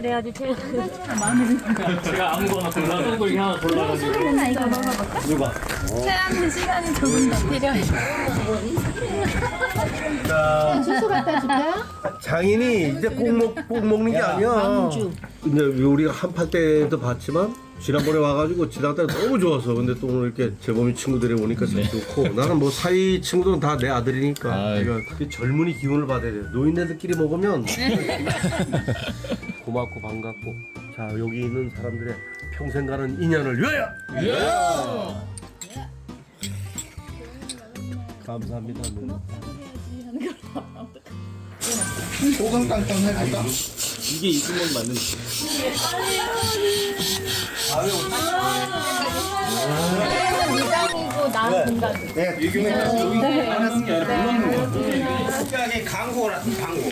듯이 돼야지 제 제가 아무거나 골라 떡을 하나 골라가지고 누가? 체하는 시간이 조금 더 필요해. 장인이 이제 꼭, 먹, 꼭 먹는 게 아니야. 근데 우리가 한판 때도 봤지만 지난번에 와가지고 지난 때 너무 좋아서 근데 또 오늘 이렇게 재범이 친구들이 오니까 참 좋고 나는 뭐 사이 친구들은 다 내 아들이니까 아이. 그러니까 그 젊은이 기운을 받아야 돼. 노인네들끼리 먹으면 고맙고 반갑고 자 여기 있는 사람들의 평생 가는 인연을 위하여. 감사합니다. 소금깡깡 해볼까? 이게 이승만 맞는 이장이고 나 공간. 네, 이게 하나 쓴게 아니라 불렀는 거. 특별하게 광고라 광고.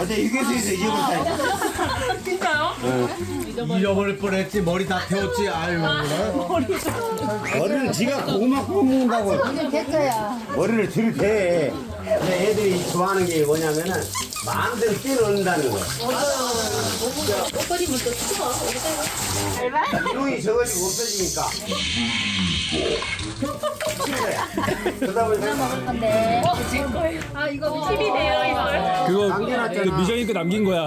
어제 휴게소에서 잊어버렸다. 잃어버릴 뻔했지 머리 다 태웠지 아유 머리를 지가 고구마 구워 먹는다고. 머리를 들이대. 근데 애들이 좋아하는 게 뭐냐면은 마음대로 뛰어넣는다는 거. 옷걸이물 또 추워. 이동이 저것이 없어지니까. 그러다 보니까 아 이거 팁이 돼요 이걸. 그거 그 미정이 거 남긴 거야.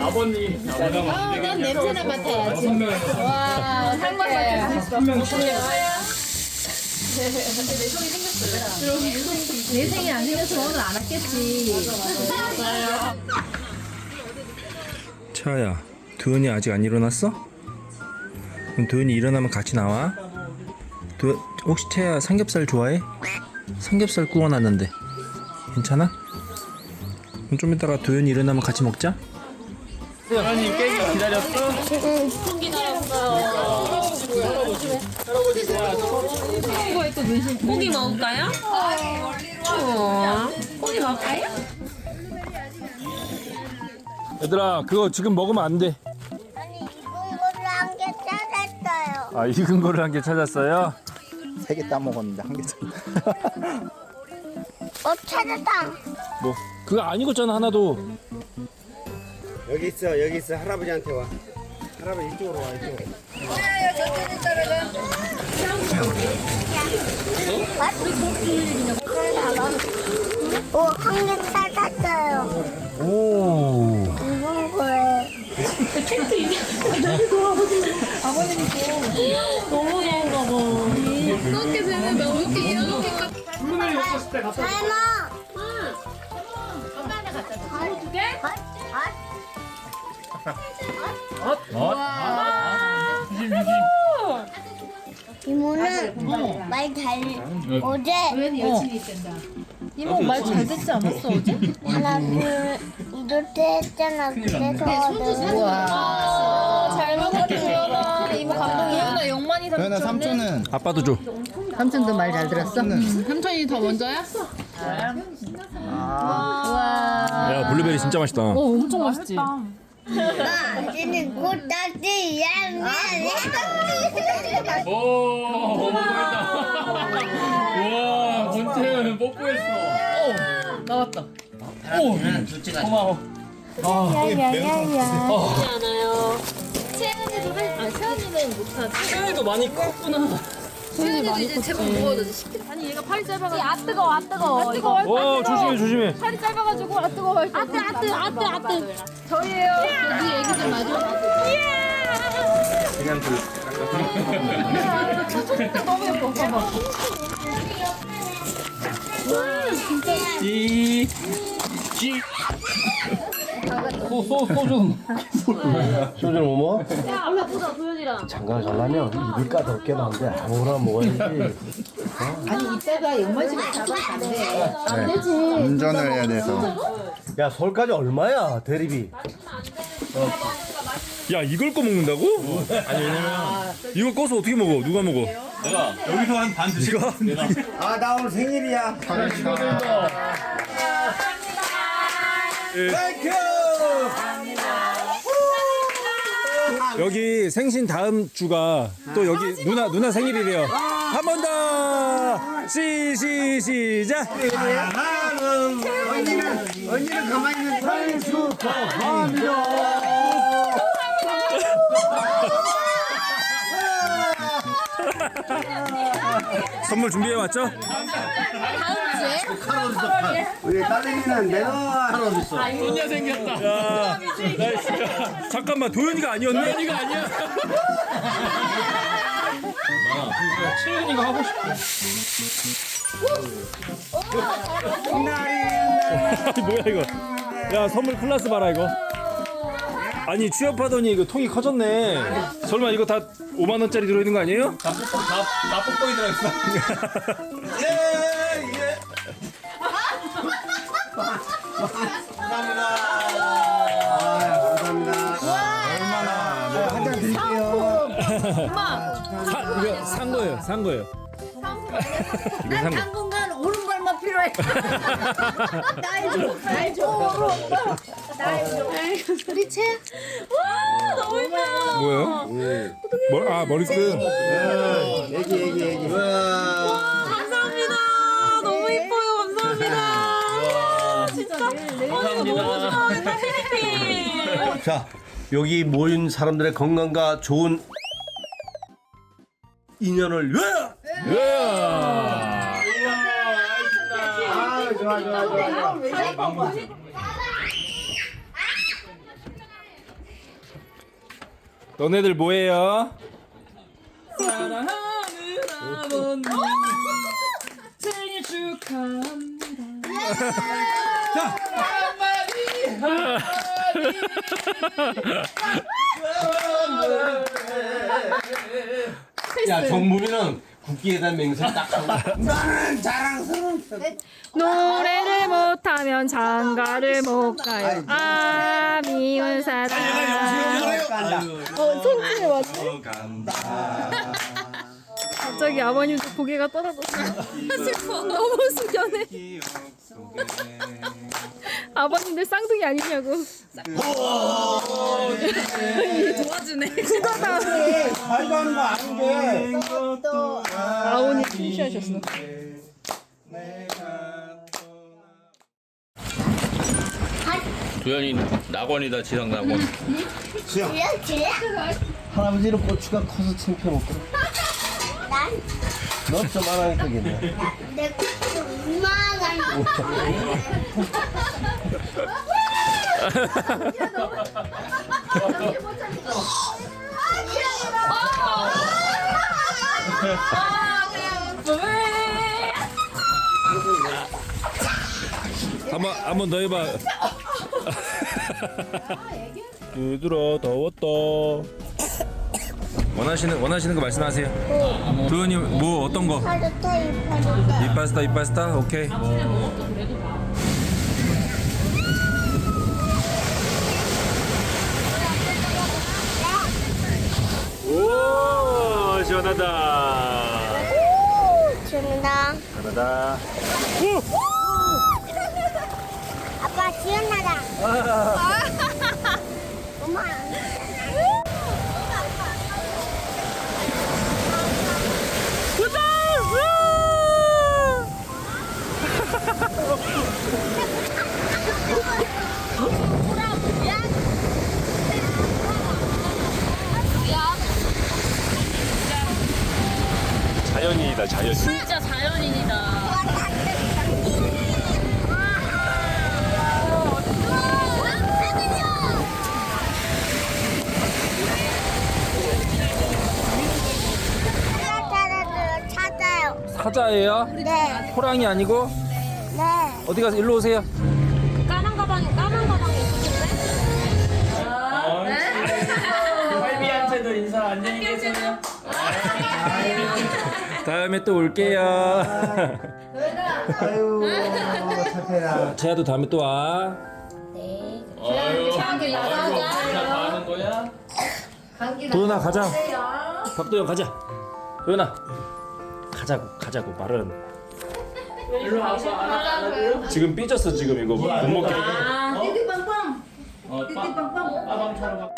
아버님 아, 난 냄새나 맡아야지. 와 상관 없이 내 생이 안 생겨서 오늘 안 왔겠지. 차야, 도현이 아직 안 일어났어? 그럼 도현이 일어나면 같이 나와. 도, 혹시 채야 삼겹살 좋아해? 삼겹살 구워놨는데 괜찮아? 그럼 좀 이따가 도현이 일어나면 같이 먹자. 하나님 게임 기다렸어? 고기 먹을까요? 어. 고기 먹을까요? 얘들아 그거 지금 먹으면 안 돼 아니 익은 거를 한개 찾았어요. 아 익은 거를 한 개 찾았어요? 세 개 따먹었는데 한 개. 어 찾았다. 뭐 그거 안 익었잖아 하나도 여기 있어, 여기 있어. 할아버지한테 와. 할아버지 이쪽으로 와, 이쪽으로. 오 한 개 찾았어요. 오 익은 거에. 설마. 이모는 말잘 어제 이모 말 잘 듣지 않았어 어제? 하나 둘 이렇게 했잖아. 그래서 와. 잘 먹었어요. 이모 감동이야. 나 영만이 도현아 삼촌은 아빠도 줘. 삼촌도 말 잘 들었어? 삼촌이 더 먼저야? 와. 야, 블루베리 진짜 맛있다. 어 엄청 맛있지. 이제는 꽃다지 야미야. 오, 우와, 권태현 뽀뽀했어. 나왔다. 고마워. 야야야야. 않아요. 채연이도 할, 아 채연이는 못하지. 태현이도 많이 컸구나. 채연이도 이제 제법 무거워졌지. 아니 얘가 팔이 짧아가지고. 아 뜨거, 아 뜨거. 아 뜨거. 와, 조심해, 조심해. 팔이 짧아가지고 아 뜨거. 아 뜨, 아 뜨, 아 뜨, 아 뜨. 저희예요. 여기 애기들 맞아. 그냥 그 너무 예뻐. 봐봐. 이, 지. 소, 소, 소주. 소주를 못 먹어? 야, 올라 보자, 도현이랑. 장가를 잘라면 입을 까다롭게 나는데 아무거나 먹어야지 운전을 해야 돼서. 야 서울까지 얼마야 대리비 야, 이걸 꺼 먹는다고? 아니, 왜냐면 이걸 꺼서 어떻게 먹어? 누가 먹어? 내가 여기서 한 반 드시고. 아, 나 오늘 생일이야. 여기 생신 다음 주가 또 여기 누나 누나 생일이래요. 한 번 더. 시, 시, 시작! 언니는 언니는 가만히 있는 사람이 축하합니다. 선물 준비해 왔죠? 우리 딸내미는 내가 혼자 생겼다. 야, 나 잠깐만 도현이가 아니었네? 도현이가 아니야. 채윤이가 하고 싶어. 뭐야 이거? 야 선물 클라스 봐라 이거. 아니 취업하더니 이거 통이 커졌네. 설마 이거 다 5만 원짜리 들어 있는 거 아니에요? 다 뽀뽀 다 뽀뽀이 들어있어. 아, 감사합니다. 한잔 드릴게요. 사, 이거 산 거예요. 산 거예요. 이거 산 거. 나이 줘, 나이 줘. 나이 줘. 우리 채. 와 너무 예뻐요. 뭐예요? 머, 아 머리끈. 애기 애기 애기. 감사합니다. 너무 예뻐요. 감사합니다. 와, 진짜. 아, 너무 좋아. 옛날 필리핀. 자 여기 모인 사람들의 건강과 좋은 인연을 위하여 아 좋아 좋아 좋아. 너네들 뭐해요? 사랑하는 아버님 생일 축하합니다. 야 정무면은 국기에 대한 맹세 딱 하고 노래를 못하면 장가를 못 가요. 아 미운 사람. 어 손짓에 왔네. 갑자기 아버님도 고개가 떨어졌어. 슬퍼. 너무 숙연해. 아버님들 쌍둥이 아니냐고. 도와주네. 그거다. 말도 하는 거 아닌데. 아오니 핀시하셨어. 도현이 낙원이다 지상 낙원. 지야 지야. 할아버지는 고추가 커서 창피해 먹고 너좀 말하니까 겠네 내 꽃이 이만한. 한번 한번 더 해봐. 얘들아 더웠다. 원하시는 원하시는 거 말씀하세요. 도현이 뭐 어떤 거? 이 파스타 이 파스타 오케이. 오 시원하다. 준다. 시원하다. 아빠 지연하다. 엄마. 자연인이다 자연. 진짜 자연인이다. 찾아요. 사자예요? 네. 호랑이 아니고 네. 어디 가서 일로 오세요. 까만 가방에 까만 가방에 있었는데. 할비한테도 인사 안녕히 계세요. 다음에 또 올게요. 아유 착해라. 재야도 다음에 또 와. 아유, 아이고, 다 하는 거야? 도현아 가자. 박도현 가자. 도현아 가자고 가자고 말은. 일로 와봐. 지금 삐졌어 지금 이거 못 먹게. 띠띠빵빵. 어, 빠- 띠띠빵빵. 빠방처럼.